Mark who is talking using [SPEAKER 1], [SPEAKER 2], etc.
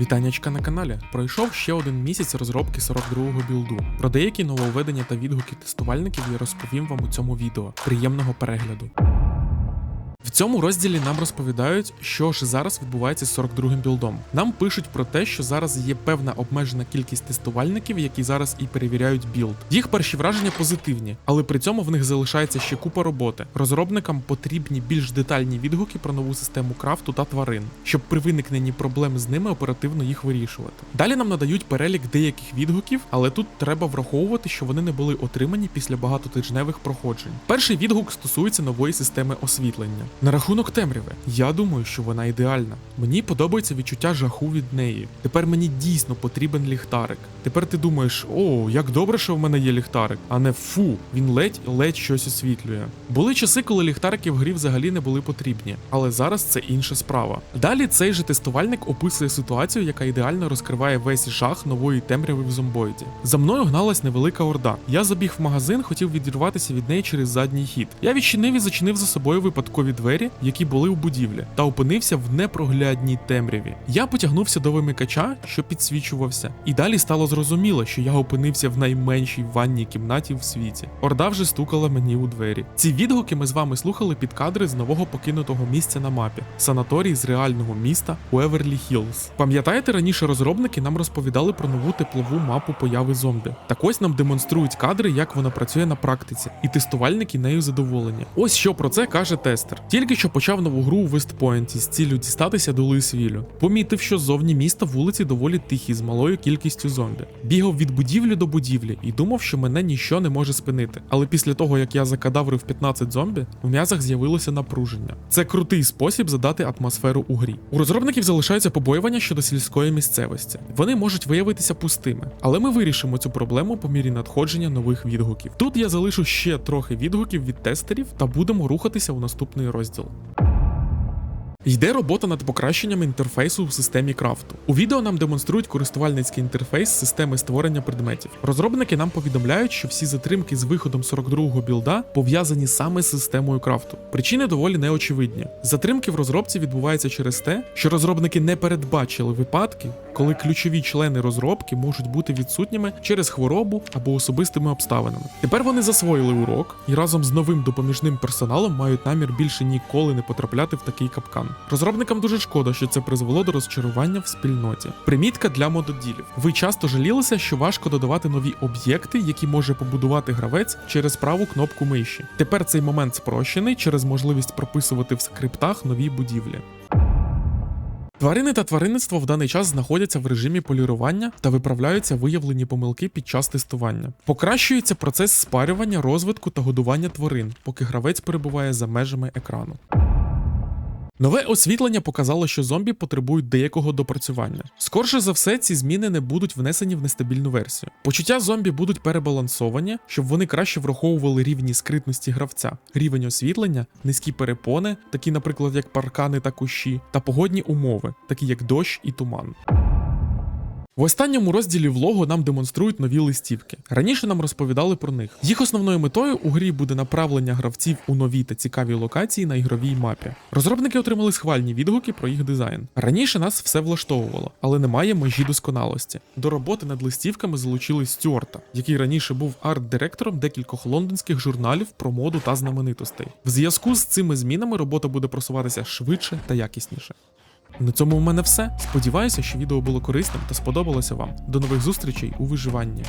[SPEAKER 1] Вітаннячка на каналі. Пройшов ще один місяць розробки 42-го білду. Про деякі нововведення та відгуки тестувальників я розповім вам у цьому відео. Приємного перегляду. В цьому розділі нам розповідають, що ж зараз відбувається з 42-м білдом. Нам пишуть про те, що зараз є певна обмежена кількість тестувальників, які зараз і перевіряють білд. Їх перші враження позитивні, але при цьому в них залишається ще купа роботи. Розробникам потрібні більш детальні відгуки про нову систему крафту та тварин, щоб при виникненні проблем з ними оперативно їх вирішувати. Далі нам надають перелік деяких відгуків, але тут треба враховувати, що вони не були отримані після багатотижневих проходжень. Перший відгук стосується нової системи освітлення. На рахунок темряви, я думаю, що вона ідеальна. Мені подобається відчуття жаху від неї. Тепер мені дійсно потрібен ліхтарик. Тепер ти думаєш, о, як добре, що в мене є ліхтарик, а не фу, він ледь ледь щось освітлює. Були часи, коли ліхтарики в грі взагалі не були потрібні, але зараз це інша справа. Далі цей же тестувальник описує ситуацію, яка ідеально розкриває весь жах нової темряви в зомбоїді. За мною гналась невелика орда. Я забіг в магазин, хотів відірватися від неї через задній хід. Я відчинив і зачинив за собою випадкові двері, які були у будівлі, та опинився в непроглядній темряві. Я потягнувся до вимикача, що підсвічувався, і далі стало зрозуміло, що я опинився в найменшій ванній кімнаті в світі. Орда вже стукала мені у двері. Ці відгуки ми з вами слухали під кадри з нового покинутого місця на мапі санаторій з реального міста Уеверлі Хіллз. Пам'ятаєте, раніше розробники нам розповідали про нову теплову мапу появи зомбі. Так ось нам демонструють кадри, як вона працює на практиці, і тестувальники нею задоволені. Ось що про це каже тестер. Тільки що почав нову гру у Вестпойнті з ціллю дістатися до Луїсвілю. Помітив, що ззовні міста вулиці доволі тихі з малою кількістю зомбі. Бігав від будівлі до будівлі і думав, що мене ніщо не може спинити. Але після того, як я закадаврив 15 зомбі, в м'язах з'явилося напруження. Це крутий спосіб задати атмосферу у грі. У розробників залишаються побоювання щодо сільської місцевості. Вони можуть виявитися пустими, але ми вирішимо цю проблему по мірі надходження нових відгуків. Тут я залишу ще трохи відгуків від тестерів та будемо рухатися у наступний розділ підрозділ. Йде робота над покращенням інтерфейсу в системі крафту. У відео нам демонструють користувальницький інтерфейс системи створення предметів. Розробники нам повідомляють, що всі затримки з виходом 42-го білда пов'язані саме з системою крафту. Причини доволі неочевидні. Затримки в розробці відбуваються через те, що розробники не передбачили випадки, коли ключові члени розробки можуть бути відсутніми через хворобу або особистими обставинами. Тепер вони засвоїли урок і разом з новим допоміжним персоналом мають намір більше ніколи не потрапляти в такий капкан. Розробникам дуже шкода, що це призвело до розчарування в спільноті. Примітка для мододілів. Ви часто жалілися, що важко додавати нові об'єкти, які може побудувати гравець через праву кнопку миші. Тепер цей момент спрощений через можливість прописувати в скриптах нові будівлі. Тварини та тваринництво в даний час знаходяться в режимі полірування та виправляються виявлені помилки під час тестування. Покращується процес спарювання, розвитку та годування тварин, поки гравець перебуває за межами екрану. Нове освітлення показало, що зомбі потребують деякого допрацювання. Скорше за все, ці зміни не будуть внесені в нестабільну версію. Почуття зомбі будуть перебалансовані, щоб вони краще враховували рівні скритності гравця, рівень освітлення, низькі перепони, такі, наприклад, як паркани та кущі, та погодні умови, такі як дощ і туман. В останньому розділі влогу нам демонструють нові листівки. Раніше нам розповідали про них. Їх основною метою у грі буде направлення гравців у нові та цікаві локації на ігровій мапі. Розробники отримали схвальні відгуки про їх дизайн. Раніше нас все влаштовувало, але немає межі досконалості. До роботи над листівками залучили Стюарта, який раніше був арт-директором декількох лондонських журналів про моду та знаменитостей. В зв'язку з цими змінами робота буде просуватися швидше та якісніше. На цьому в мене все. Сподіваюся, що відео було корисним та сподобалося вам. До нових зустрічей у виживанні.